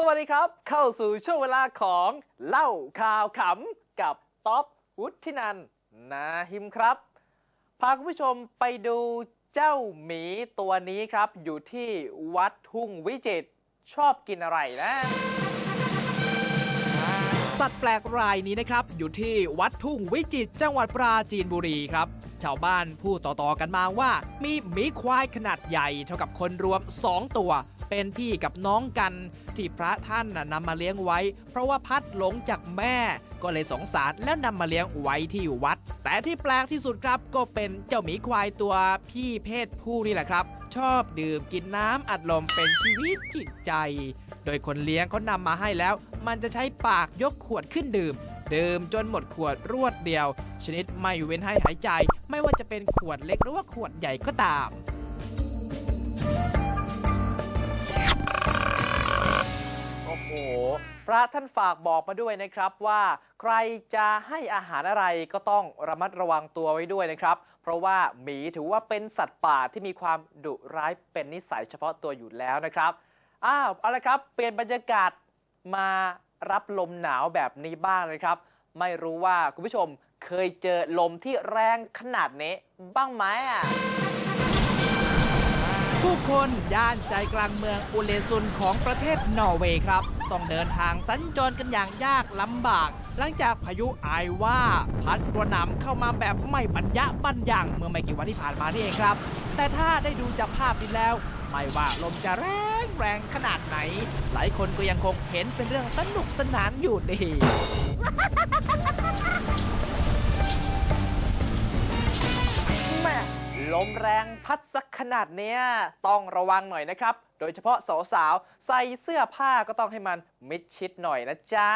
สวัสดีครับ เข้าสู่ช่วงเวลาของเล่าข่าวขำกับท็อปวุฒินันนาหิมครับ พาคุณผู้ชมไปดูเจ้าหมีตัวนี้ครับ อยู่ที่วัดทุ่งวิจิตรชอบกินอะไรนะ สัตว์แปลกรายนี้นะครับ อยู่ที่วัดทุ่งวิจิตรจังหวัดปราจีนบุรีครับ ชาวบ้านพูดต่อๆกันมาว่า มีหมีควายขนาดใหญ่เท่ากับคนรวม 2 ตัว เป็นพี่กับน้องกัน ที่พระท่านน่ะนำมาเลี้ยงไว้ เพราะว่าพัดหลงจากแม่ ก็เลยสงสารแล้วนำมาเลี้ยงไว้ที่วัด แต่ที่แปลกที่สุดครับก็เป็นเจ้าหมีควายตัวพี่เพศผู้นี่แหละครับ ชอบดื่มกินน้ำอัดลมเป็นชีวิตจิตใจ โดยคนเลี้ยงเขานำมาให้แล้ว มันจะใช้ปากยกขวดขึ้นดื่ม ดื่มจนหมดขวดรวดเดียว ชนิดไม่เว้นให้หายใจ ไม่ว่าจะเป็นขวดเล็กหรือว่าขวดใหญ่ก็ตาม โอ้โห พระท่านฝากบอกมาด้วยนะครับว่าใครจะให้อาหารอะไรก็ต้องระมัดระวังตัวไว้ด้วยนะครับ เพราะว่าหมีถือว่าเป็นสัตว์ป่าที่มีความดุร้ายเป็นนิสัยเฉพาะตัวอยู่แล้วนะครับ อ้าวเอาละครับเปลี่ยนบรรยากาศมารับลมหนาวแบบนี้บ้างเลยครับ ไม่รู้ว่าคุณผู้ชมเคยเจอลมที่แรงขนาดนี้บ้างไหมอะ ผู้คนย่านใจกลางเมืองอุเลซุนของประเทศนอร์เวย์ครับ ต้องเดินทางสัญจรกันอย่างยากลำบาก หลังจากพายุไอว่า พัดกระหน่ำเข้ามาแบบไม่บรรยะบรรยังเมื่อไม่กี่วันที่ผ่านมานี่เองครับ แต่ถ้าได้ดูจากภาพนี้แล้ว ไม่ว่าลมจะแรงแรงขนาดไหน หลายคนก็ยังคงเห็นเป็นเรื่องสนุกสนานอยู่ดี ลมแรงพัดสักขนาดเนี้ยต้องระวังหน่อยนะครับ โดยเฉพาะสาวๆใส่เสื้อผ้าก็ต้องให้มันมิดชิดหน่อยนะจ๊ะ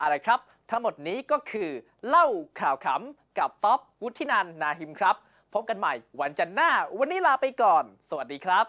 อะไรครับ ทั้งหมดนี้ก็คือเล่าข่าวขำกับท็อปวุฒินันนาหิมครับ พบกันใหม่วันจันทร์หน้า วันนี้ลาไปก่อน สวัสดีครับ